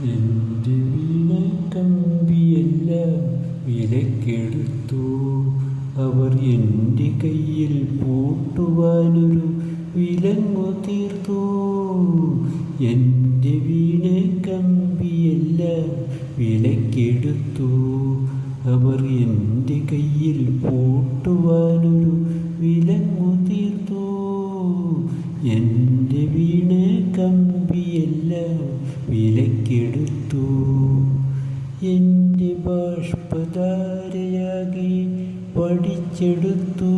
എന്റെ വീണ കമ്പിയെല്ലാം വിലക്കെടുത്തു. അവർ എന്റെ കയ്യിൽ പൂട്ടുവാനൊരു വിലങ്ങു തീർത്തു എന്റെ വീണ കമ്പിയെല്ലാം വിലക്കെടുത്തു. അവർ എന്റെ കയ്യിൽ പൂട്ടുവാനൊരു വിലങ്ങു തീർത്തു എന്റെ വീണ കമ്പിയെല്ലാം വിലക്കെടുത്തു. എന്റെ ബാഷ്പധാരയാകെ പഠിച്ചെടുത്തു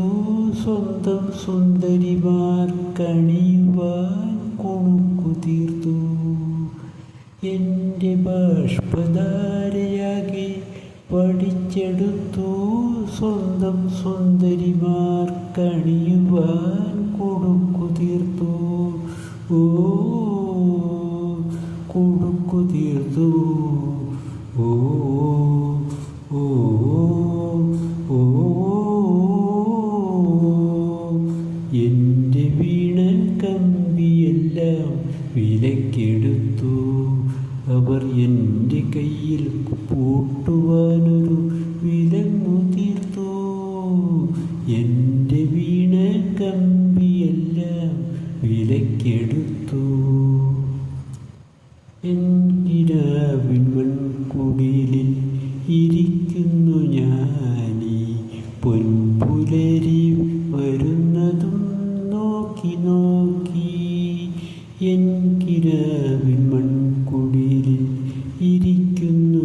സ്വന്തം സുന്ദരിമാർ കണിയുവാൻ കുണുക്കു തീർത്തു എന്റെ ബാഷ്പധാരയാകെ പഠിച്ചെടുത്തു സ്വന്തം സുന്ദരിമാർ കണിയുവാൻ കുടുക്കു തീർത്തു ഓ ഓ ഓ എന്റെ വീണ കമ്പിയെല്ലാം വിലക്കെടുത്തു. അവർ എന്റെ കയ്യിൽ പൂട്ടുവാനൊരു വിലങ്ങു തീർത്തു എന്റെ വീണ കമ്പിയെല്ലാം വിലക്കെടുത്തു. എന്തിനാവിൻ മൺകുടിലിൽ ഇരിക്കുന്നു പൊൻപുലരി നോക്കി നോക്കി. ഇരിക്കുന്നു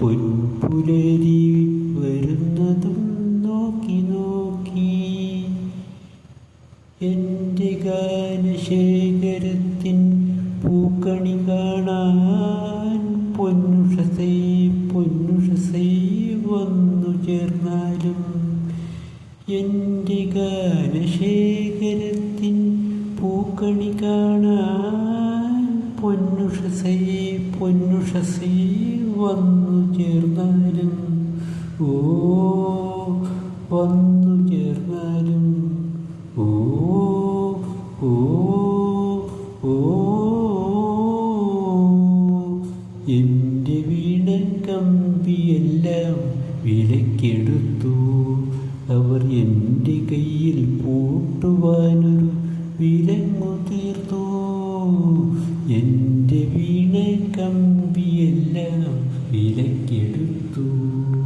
പൊൻപുലരി നോക്കി നോക്കി. പൂക്കണി കാണാൻ പൊന്നുഷസേ പൊന്നുഷസേ വന്നു ചേർന്നാലും എന്റെ ഗാനശേഖരത്തിൻ പൂക്കണി കാണാൻ പൊന്നുഷസേ പൊന്നുഷസേ വന്നു ചേർന്നാലും ഓ വന്നു എന്റെ വീണൻ കമ്പിയെല്ലാം വിലക്കെടുത്തു. അവർ എന്റെ കയ്യിൽ പൂട്ടുവാനൊരു വിലങ്ങു തീർത്തു എന്റെ വീണ കമ്പിയെല്ലാം വിലക്കെടുത്തു.